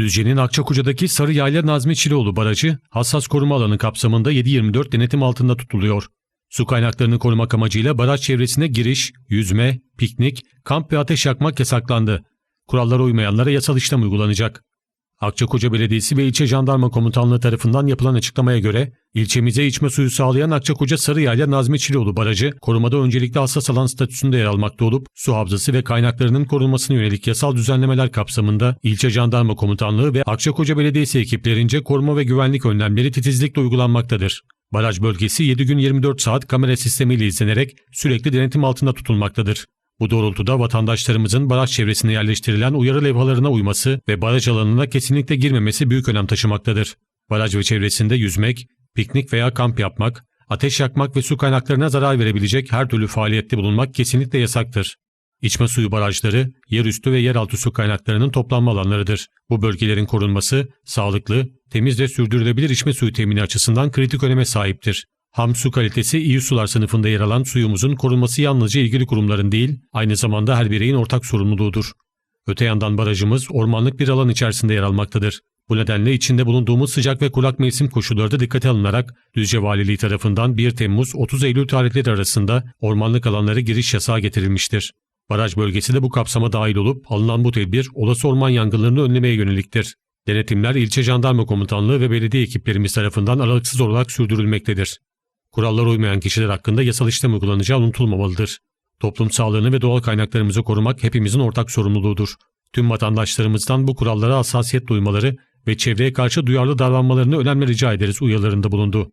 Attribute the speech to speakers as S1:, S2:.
S1: Düzce'nin Akçakoca'daki Sarı Yayla Nazmi Çileoğlu Barajı hassas koruma alanı kapsamında 7-24 denetim altında tutuluyor. Su kaynaklarını korumak amacıyla baraj çevresine giriş, yüzme, piknik, kamp ve ateş yakmak yasaklandı. Kurallara uymayanlara yasal işlem uygulanacak. Akçakoca Belediyesi ve İlçe Jandarma Komutanlığı tarafından yapılan açıklamaya göre ilçemize içme suyu sağlayan Akçakoca Sarıyayla Nazmi Çileoğlu Barajı korumada öncelikli hassas alan statüsünde yer almakta olup su havzası ve kaynaklarının korunmasına yönelik yasal düzenlemeler kapsamında İlçe Jandarma Komutanlığı ve Akçakoca Belediyesi ekiplerince koruma ve güvenlik önlemleri titizlikle uygulanmaktadır. Baraj bölgesi 7 gün 24 saat kamera sistemiyle izlenerek sürekli denetim altında tutulmaktadır. Bu doğrultuda vatandaşlarımızın baraj çevresine yerleştirilen uyarı levhalarına uyması ve baraj alanına kesinlikle girmemesi büyük önem taşımaktadır. Baraj ve çevresinde yüzmek, piknik veya kamp yapmak, ateş yakmak ve su kaynaklarına zarar verebilecek her türlü faaliyette bulunmak kesinlikle yasaktır. İçme suyu barajları, yerüstü ve yeraltı su kaynaklarının toplanma alanlarıdır. Bu bölgelerin korunması, sağlıklı, temiz ve sürdürülebilir içme suyu temini açısından kritik öneme sahiptir. Ham su kalitesi iyi sular sınıfında yer alan suyumuzun korunması yalnızca ilgili kurumların değil, aynı zamanda her bireyin ortak sorumluluğudur. Öte yandan barajımız ormanlık bir alan içerisinde yer almaktadır. Bu nedenle içinde bulunduğumuz sıcak ve kurak mevsim koşulları da dikkate alınarak Düzce Valiliği tarafından 1 Temmuz-30 Eylül tarihleri arasında ormanlık alanlara giriş yasağı getirilmiştir. Baraj bölgesi de bu kapsama dahil olup alınan bu tedbir olası orman yangınlarını önlemeye yöneliktir. Denetimler ilçe jandarma komutanlığı ve belediye ekiplerimiz tarafından aralıksız olarak sürdürülmektedir. Kurallara uymayan kişiler hakkında yasal işlem uygulanacağı unutulmamalıdır. Toplum sağlığını ve doğal kaynaklarımızı korumak hepimizin ortak sorumluluğudur. Tüm vatandaşlarımızdan bu kurallara hassasiyet duymaları ve çevreye karşı duyarlı davranmalarını önemli rica ederiz uyarılarında bulundu.